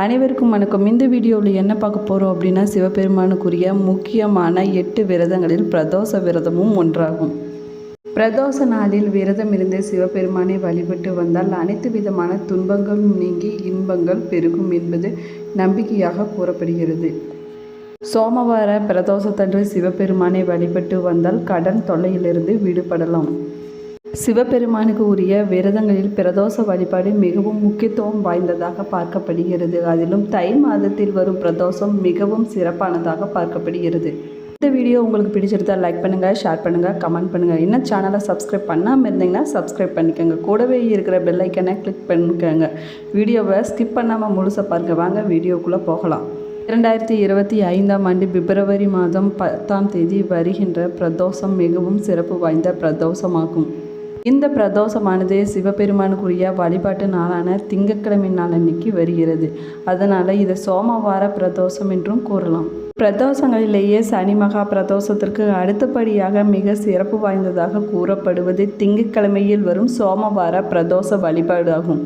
அனைவருக்கும் வணக்கம். இந்த வீடியோவில் என்ன பார்க்க போகிறோம் அப்படின்னா சிவபெருமானுக்குரிய முக்கியமான எட்டு விரதங்களில் பிரதோஷ விரதமும் ஒன்றாகும். பிரதோஷ நாளில் விரதம் இருந்து சிவபெருமானை வழிபட்டு வந்தால் அனைத்து விதமான துன்பங்களும் நீங்கி இன்பங்கள் பெருகும் என்பது நம்பிக்கையாக கூறப்படுகிறது. சோமவார பிரதோஷத்தன்று சிவபெருமானை வழிபட்டு வந்தால் கடன் தொல்லையிலிருந்து விடுபடலாம். சிவபெருமானுக்கு உரிய விரதங்களில் பிரதோஷ வழிபாடு மிகவும் முக்கியத்துவம் வாய்ந்ததாக பார்க்கப்படுகிறது. அதிலும் தை மாதத்தில் வரும் பிரதோஷம் மிகவும் சிறப்பானதாக பார்க்கப்படுகிறது. இந்த வீடியோ உங்களுக்கு பிடிச்சிருந்தா லைக் பண்ணுங்கள் ஷேர் பண்ணுங்கள் கமெண்ட் பண்ணுங்கள் இன்னும் சேனலை சப்ஸ்கிரைப் பண்ணாமல் இருந்தீங்கன்னா சப்ஸ்கிரைப் பண்ணிக்கோங்க. கூடவே இருக்கிற பெல்லைக்கனை கிளிக் பண்ணிக்கோங்க. வீடியோவை ஸ்கிப் பண்ணாமல் முழுசாக பாருங்க. வாங்க வீடியோக்குள்ளே போகலாம். இரண்டாயிரத்தி இருபத்தி ஐந்தாம் ஆண்டு பிப்ரவரி மாதம் பத்தாம் தேதி வருகின்ற பிரதோஷம் மிகவும் சிறப்பு வாய்ந்த பிரதோஷமாகும். இந்த பிரதோஷமானது சிவபெருமானுக்குரிய வழிபாட்டு நாளான திங்கட்கிழமை நாள் அன்னைக்கு வருகிறது. அதனால் இதை சோமவார பிரதோஷம் என்றும் கூறலாம். பிரதோஷங்களிலேயே சனி மகா பிரதோஷத்திற்கு அடுத்தபடியாக மிக சிறப்பு வாய்ந்ததாக கூறப்படுவது திங்கட்கிழமையில் வரும் சோமவார பிரதோஷ வழிபாடாகும்.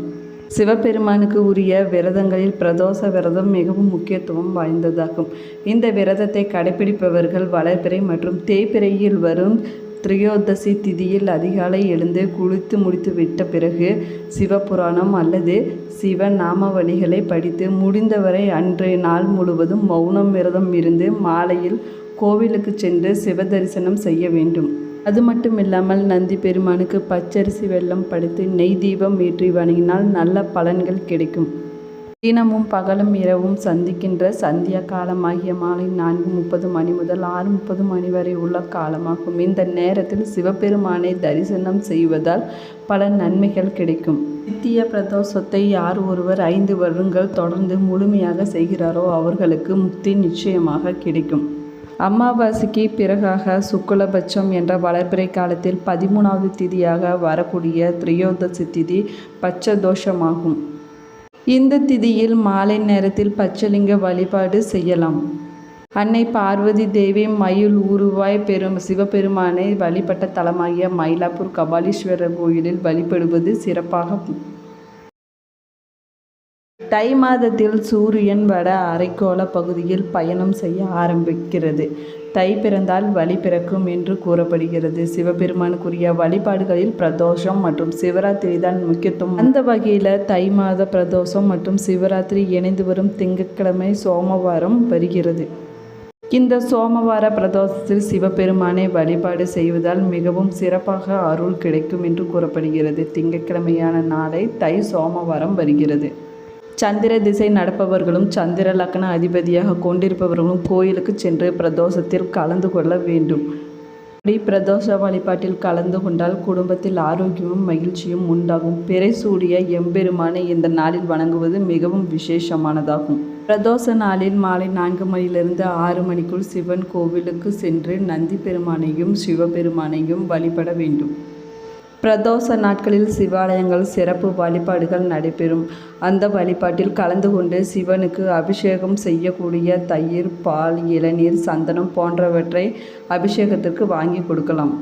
சிவபெருமானுக்கு உரிய விரதங்களில் பிரதோஷ விரதம் மிகவும் முக்கியத்துவம் வாய்ந்ததாகும். இந்த விரதத்தை கடைபிடிப்பவர்கள் வளர்பிறை மற்றும் தேய்பிறையில் வரும் திரையோதசி திதியில் அதிகாலை எழுந்து குளித்து முடித்துவிட்ட பிறகு சிவபுராணம் அல்லது சிவ நாமவழிகளை படித்து முடிந்தவரை அன்றைய நாள் முழுவதும் மௌனம் விரதம் இருந்து மாலையில் கோவிலுக்கு சென்று சிவ தரிசனம் செய்ய வேண்டும். அது மட்டும் இல்லாமல் நந்தி பெருமானுக்கு பச்சரிசி வெள்ளம் படைத்து நெய் தீபம் ஏற்றி வணங்கினால் நல்ல பலன்கள் கிடைக்கும். தினமும் பகலும் இரவும் சந்திக்கின்ற சந்தியா காலமாகிய மாலை நான்கு முப்பது மணி முதல் ஆறு முப்பது மணி வரை உள்ள காலமாகும். இந்த நேரத்தில் சிவபெருமானை தரிசனம் செய்வதால் பல நன்மைகள் கிடைக்கும். நித்திய பிரதோஷத்தை யார் ஒருவர் ஐந்து வருடங்கள் தொடர்ந்து முழுமையாக செய்கிறாரோ அவர்களுக்கு முக்தி நிச்சயமாக கிடைக்கும். அமாவாசைக்கு பிறகாக சுக்குலபட்சம் என்ற வளர்பிறை காலத்தில் பதிமூணாவது திதியாக வரக்கூடிய திரியோதசி திதி பச்சதோஷமாகும் இந்த திதியில் மாலை நேரத்தில் பச்சலிங்க வழிபாடு செய்யலாம். அன்னை பார்வதி தேவி மயில் உருவாய் பெரும் சிவபெருமானை வழிபட்ட தலமாகிய மயிலாப்பூர் கபாலீஸ்வரர் கோயிலில் வழிபடுவது சிறப்பாக தை மாதத்தில் சூரியன் வட அரைக்கோள பகுதியில் பயணம் செய்ய ஆரம்பிக்கிறது. தை பிறந்தால் வழி பிறக்கும் என்று கூறப்படுகிறது. சிவபெருமானுக்குரிய வழிபாடுகளில் பிரதோஷம் மற்றும் சிவராத்திரி தான் முக்கியத்துவம். அந்த வகையில் தை மாத பிரதோஷம் மற்றும் சிவராத்திரி இணைந்து வரும் திங்கட்கிழமை சோமவாரம் வருகிறது. இந்த சோமவார பிரதோஷத்தில் சிவபெருமானை வழிபாடு செய்வதால் மிகவும் சிறப்பாக அருள் கிடைக்கும் என்று கூறப்படுகிறது. திங்கட்கிழமையான நாளை தை சோமவாரம் வருகிறது. சந்திர திசை நடப்பவர்களும் சந்திர லக்ன அதிபதியாக கொண்டிருப்பவர்களும் கோயிலுக்கு சென்று பிரதோஷத்தில் கலந்து கொள்ள வேண்டும். இப்படி பிரதோஷ வழிபாட்டில் கலந்து கொண்டால் குடும்பத்தில் ஆரோக்கியமும் மகிழ்ச்சியும் உண்டாகும். பிறை சூடிய எம்பெருமானை இந்த நாளில் வணங்குவது மிகவும் விசேஷமானதாகும். பிரதோஷ நாளில் மாலை நான்கு மணியிலிருந்து ஆறு மணிக்குள் சிவன் கோவிலுக்கு சென்று நந்தி பெருமானையும் சிவபெருமானையும் வழிபட வேண்டும். பிரதோஷ நாட்களில் சிவாலயங்கள் சிறப்பு வழிபாடுகள் நடைபெறும். அந்த வழிபாட்டில் கலந்து கொண்டு சிவனுக்கு அபிஷேகம் செய்யக்கூடிய தயிர் பால் இளநீர் சந்தனம் போன்றவற்றை அபிஷேகத்திற்கு வாங்கி கொடுக்கலாம்.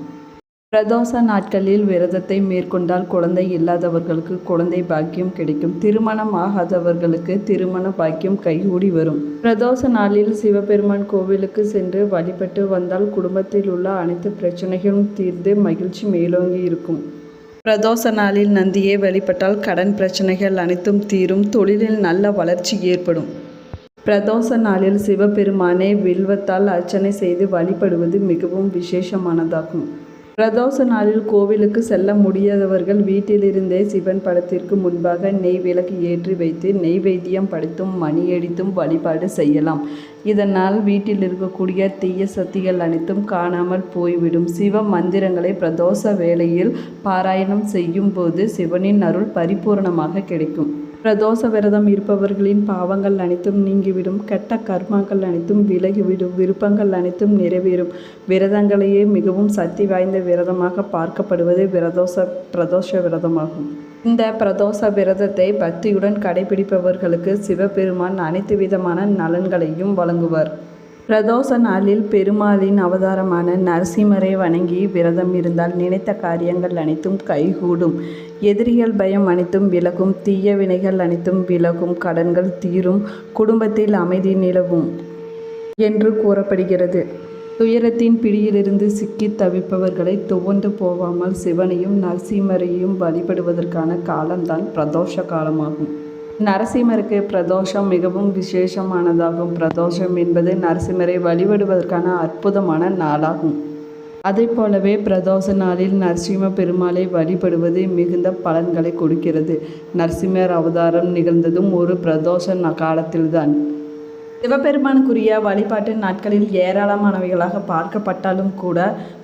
பிரதோஷ நாட்களில் விரதத்தை மேற்கொண்டால் குழந்தை இல்லாதவர்களுக்கு குழந்தை பாக்கியம் கிடைக்கும். திருமணம் ஆகாதவர்களுக்கு திருமண பாக்கியம் கைகூடி வரும். பிரதோஷ நாளில் சிவபெருமான் கோவிலுக்கு சென்று வழிபட்டு வந்தால் குடும்பத்தில் உள்ள அனைத்து பிரச்சனைகளும் தீர்ந்து மகிழ்ச்சி மேலோங்கி இருக்கும். பிரதோஷ நாளில் நந்தியை வழிபட்டால் கடன் பிரச்சனைகள் அனைத்தும் தீரும். தொழிலில் நல்ல வளர்ச்சி ஏற்படும். பிரதோஷ நாளில் சிவபெருமானை வில்வத்தால் அர்ச்சனை செய்து வழிபடுவது மிகவும் விசேஷமானதாகும். பிரதோஷ நாளில் கோவிலுக்கு செல்ல முடியாதவர்கள் வீட்டிலிருந்தே சிவன் படத்திற்கு முன்பாக நெய் விளக்கு ஏற்றி வைத்து நெய்வேத்தியம் படைத்தும் மணியடித்தும் வழிபாடு செய்யலாம். இதனால் வீட்டில் இருக்கக்கூடிய தீய சக்திகள் அனைத்தும் காணாமல் போய்விடும். சிவ மந்திரங்களை பிரதோஷ வேளையில் பாராயணம் செய்யும் போது சிவனின் அருள் பரிபூர்ணமாக கிடைக்கும். பிரதோஷ விரதம் இருப்பவர்களின் பாவங்கள் அனைத்தும் நீங்கிவிடும். கெட்ட கர்மாக்கள் அனைத்தும் விலகிவிடும். விருப்பங்கள் அனைத்தும் நிறைவேறும். விரதங்களையே மிகவும் சக்தி வாய்ந்த விரதமாக பார்க்கப்படுவது விரதோஷ பிரதோஷ விரதமாகும் இந்த பிரதோஷ விரதத்தை பக்தியுடன் கடைபிடிப்பவர்களுக்கு சிவபெருமான் அனைத்து விதமான நலன்களையும் வழங்குவார். பிரதோஷ நாளில் பெருமாளின் அவதாரமான நரசிம்மரை வணங்கி விரதம் இருந்தால் நினைத்த காரியங்கள் அனைத்தும் கைகூடும். எதிரிகள் பயம் அனைத்தும் விலகும் தீய வினைகள் அனைத்தும் விலகும் கடன்கள் தீரும் குடும்பத்தில் அமைதி நிலவும் என்று கூறப்படுகிறது. துயரத்தின் பிடியிலிருந்து சிக்கி தவிப்பவர்களை துவண்டு போகாமல் சிவனையும் நரசிம்மரையும் வழிபடுவதற்கான காலம்தான் பிரதோஷ காலமாகும். நரசிம்மருக்கு பிரதோஷம் மிகவும் விசேஷமானதாகும். பிரதோஷம் என்பது நரசிம்மரை வழிபடுவதற்கான அற்புதமான நாளாகும். அதை போலவே பிரதோஷ நாளில் நரசிம்ம பெருமாளை வழிபடுவது மிகுந்த பலன்களை கொடுக்கிறது. நரசிம்மர் அவதாரம் நிகழ்ந்ததும் ஒரு பிரதோஷ காலத்தில்தான். சிவபெருமானுக்குரிய வழிபாட்டு நாட்களில் ஏராளமானவைகளாக பார்க்கப்பட்டாலும் கூட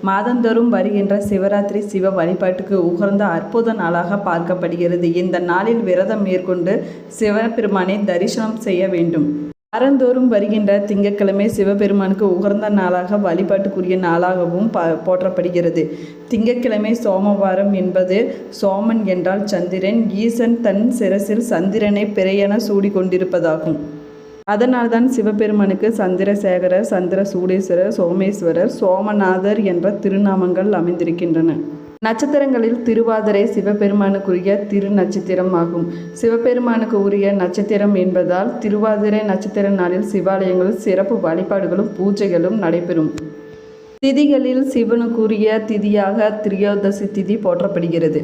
மாதந்தோறும் வருகின்ற சிவராத்திரி சிவ வழிபாட்டுக்கு உகர்ந்த அற்புத நாளாக பார்க்கப்படுகிறது. இந்த நாளில் விரதம் மேற்கொண்டு சிவபெருமானை தரிசனம் செய்ய வேண்டும். வாரந்தோறும் வருகின்ற திங்கட்கிழமை சிவபெருமானுக்கு உகந்த நாளாக வழிபாட்டுக்குரிய நாளாகவும் ப போற்றப்படுகிறது. திங்கட்கிழமை சோமவாரம் என்பது சோமன் என்றால் சந்திரன் ஈசன் தன் சிரசில் சந்திரனை பிறையென சூடி கொண்டிருப்பதாகும் அதனால்தான் சிவபெருமானுக்கு சந்திரசேகரர் சந்திர சூடேஸ்வரர் சோமேஸ்வரர் சோமநாதர் என்ற திருநாமங்கள் அமைந்திருக்கின்றன. நட்சத்திரங்களில் திருவாதிரை சிவபெருமானுக்குரிய திரு நட்சத்திரம் ஆகும். சிவபெருமானுக்கு உரிய நட்சத்திரம் என்பதால் திருவாதிரை நட்சத்திர நாளில் சிவாலயங்களில் சிறப்பு வழிபாடுகளும் பூஜைகளும் நடைபெறும். திதிகளில் சிவனுக்குரிய திதியாக திரியோதசி திதி போற்றப்படுகிறது.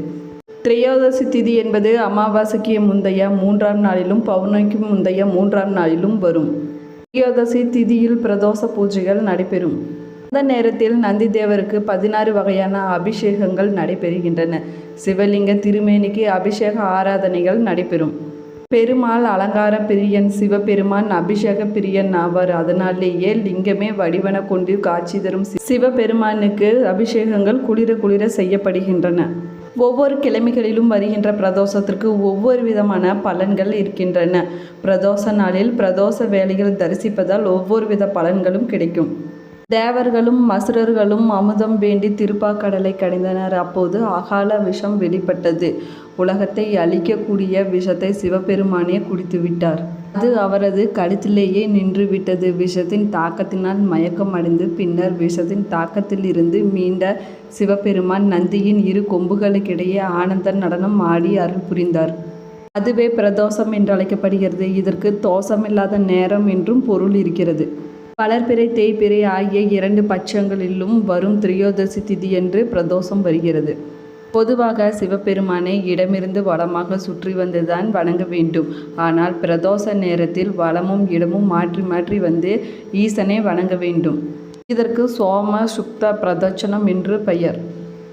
திரையோதசி திதி என்பது அமாவாசைக்கு முந்தைய மூன்றாம் நாளிலும் பௌர்ணமிக்கு முந்தைய மூன்றாம் நாளிலும் வரும். திரியோதசி திதியில் பிரதோஷ பூஜைகள் நடைபெறும். அந்த நேரத்தில் நந்தி தேவருக்கு பதினாறு வகையான அபிஷேகங்கள் நடைபெறுகின்றன. சிவலிங்க திருமேனிக்கு அபிஷேக ஆராதனைகள் நடைபெறும். பெருமாள் அலங்கார பிரியன் சிவபெருமான் அபிஷேக பிரியன் ஆவார். அதனாலேயே லிங்கமே வடிவன கொண்டு காட்சி தரும் சிவபெருமானுக்கு அபிஷேகங்கள் குளிர குளிர செய்யப்படுகின்றன. ஒவ்வொரு கிழமைகளிலும் வருகின்ற பிரதோஷத்திற்கு ஒவ்வொரு விதமான பலன்கள் இருக்கின்றன. பிரதோஷ நாளில் பிரதோஷ வேலைகள் தரிசிப்பதால் ஒவ்வொரு வித பலன்களும் கிடைக்கும். தேவர்களும் மசுரர்களும் அமுதம் வேண்டி திருப்பாக்கடலை கடைந்தனர். அப்போது அகால விஷம் வெளிப்பட்டது. உலகத்தை அழிக்கக்கூடிய விஷத்தை சிவபெருமானே குடித்து விட்டார் அது அவரது கழுத்திலேயே நின்று விட்டது விஷத்தின் தாக்கத்தினால் மயக்கம் அடைந்து பின்னர் விஷத்தின் தாக்கத்தில் இருந்து மீண்ட சிவபெருமான் நந்தியின் இரு கொம்புகளுக்கிடையே ஆனந்த நடனம் ஆடி அருள் புரிந்தார். அதுவே பிரதோஷம் என்று அழைக்கப்படுகிறது இதற்கு தோஷமில்லாத நேரம் என்றும் பொருள் இருக்கிறது. வளர்பிறை தேய்பிறை ஆகிய இரண்டு பட்சங்களிலும் வரும் திரியோதசி திதி என்று பிரதோஷம் வருகிறது. பொதுவாக சிவபெருமானை இடமிருந்து வளமாக சுற்றி வந்துதான் வணங்க வேண்டும். ஆனால் பிரதோஷ நேரத்தில் வளமும் இடமும் மாற்றி மாற்றி வந்து ஈசனை வணங்க வேண்டும். இதற்கு சோம சுக்த பிரதட்சணம் என்று பெயர்.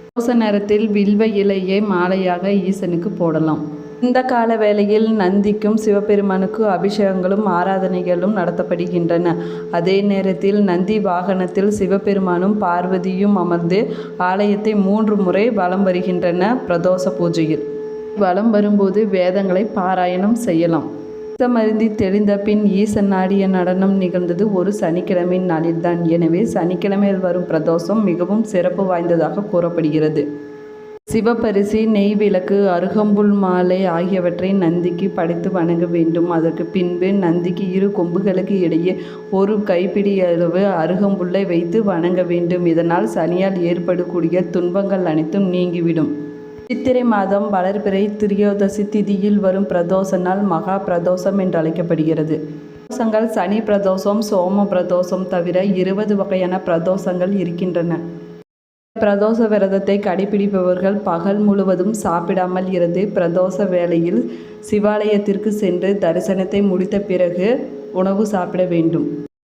பிரதோஷ நேரத்தில் வில்வ இலையை மாலையாக ஈசனுக்கு போடலாம். இந்த கால வேளையில் நந்திக்கும் சிவபெருமானுக்கு அபிஷேகங்களும் ஆராதனைகளும் நடத்தப்படுகின்றன. அதே நேரத்தில் நந்தி வாகனத்தில் சிவபெருமானும் பார்வதியும் அமர்ந்து ஆலயத்தை மூன்று முறை வலம் வருகின்றன பிரதோஷ பூஜையில். வலம் வரும்போது வேதங்களை பாராயணம் செய்யலாம். மருந்தி தெளிந்த பின் ஈசன் ஆடிய நடனம் நிகழ்ந்தது ஒரு சனிக்கிழமை நாளில்தான். எனவே சனிக்கிழமையில் வரும் பிரதோஷம் மிகவும் சிறப்பு வாய்ந்ததாக கூறப்படுகிறது. சிவப்பரிசி நெய் விளக்கு அருகம்புல் மாலை ஆகியவற்றை நந்திக்கு படைத்து வணங்க வேண்டும். அதற்கு பின்பு நந்திக்கு இரு கொம்புகளுக்கு இடையே ஒரு கைப்பிடி அளவு அருகம்புல்லை வைத்து வணங்க வேண்டும். இதனால் சனியால் ஏற்படக்கூடிய துன்பங்கள் அனைத்தும் நீங்கிவிடும். சித்திரை மாதம் வளர்பிறை திரியோதசி திதியில் வரும் பிரதோஷ நாள் மகா பிரதோஷம் என்று அழைக்கப்படுகிறது பிரதோஷங்கள் சனி பிரதோஷம் சோம பிரதோஷம் தவிர இருபது வகையான பிரதோஷங்கள் இருக்கின்றன. பிரதோஷ விரதத்தை கடைபிடிப்பவர்கள் பகல் முழுவதும் சாப்பிடாமல் இருந்து பிரதோஷ வேளையில் சிவாலயத்திற்கு சென்று தரிசனத்தை முடித்த பிறகு உணவு சாப்பிட வேண்டும்.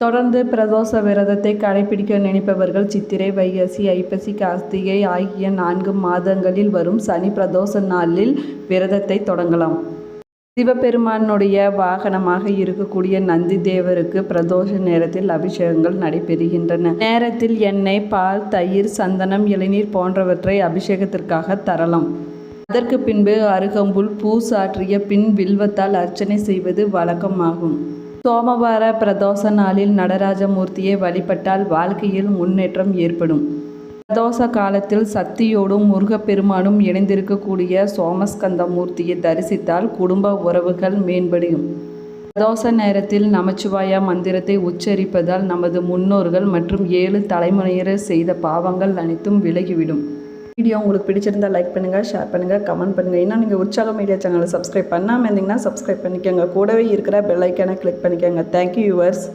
தொடர்ந்து பிரதோஷ விரதத்தை கடைபிடிக்க நினைப்பவர்கள் சித்திரை வைகாசி ஐப்பசி கார்த்திகை ஆகிய நான்கு மாதங்களில் வரும் சனி பிரதோஷ நாளில் விரதத்தை தொடங்கலாம். சிவபெருமானுடைய வாகனமாக இருக்கக்கூடிய நந்தி தேவருக்கு பிரதோஷ நேரத்தில் அபிஷேகங்கள் நடைபெறுகின்றன. நேரத்தில் எண்ணெய் பால் தயிர் சந்தனம் இளநீர் போன்றவற்றை அபிஷேகத்திற்காக தரலாம். அதற்கு பின்பு அருகம்புல் பூ சாற்றிய பின் வில்வத்தால் அர்ச்சனை செய்வது வழக்கமாகும். சோமவார பிரதோஷ நாளில் நடராஜமூர்த்தியை வழிபட்டால் வாழ்க்கையில் முன்னேற்றம் ஏற்படும். பிரதோஷ காலத்தில் சக்தியோடும் முருகப்பெருமானும் இணைந்திருக்கக்கூடிய சோமஸ்கந்த மூர்த்தியை தரிசித்தால் குடும்ப உறவுகள் மேம்படியும் பிரதோஷ நேரத்தில் நமச்சிவாயா மந்திரத்தை உச்சரிப்பதால் நமது முன்னோர்கள் மற்றும் ஏழு தலைமுறையினர் செய்த பாவங்கள் அனைத்தும் விலகிவிடும். வீடியோ உங்களுக்கு பிடிச்சிருந்தா லைக் பண்ணுங்கள் ஷேர் பண்ணுங்கள் கமெண்ட் பண்ணுங்கள் இன்னும் நீங்கள் உற்சாக மீடியா சேனலை சப்ஸ்கிரைப் பண்ணாமல் இருந்தீங்கன்னா சப்ஸ்கிரைப் பண்ணிக்கோங்க. கூடவே இருக்கிற பெல் ஐக்கானை கிளிக் பண்ணிக்கோங்க. Thank you viewers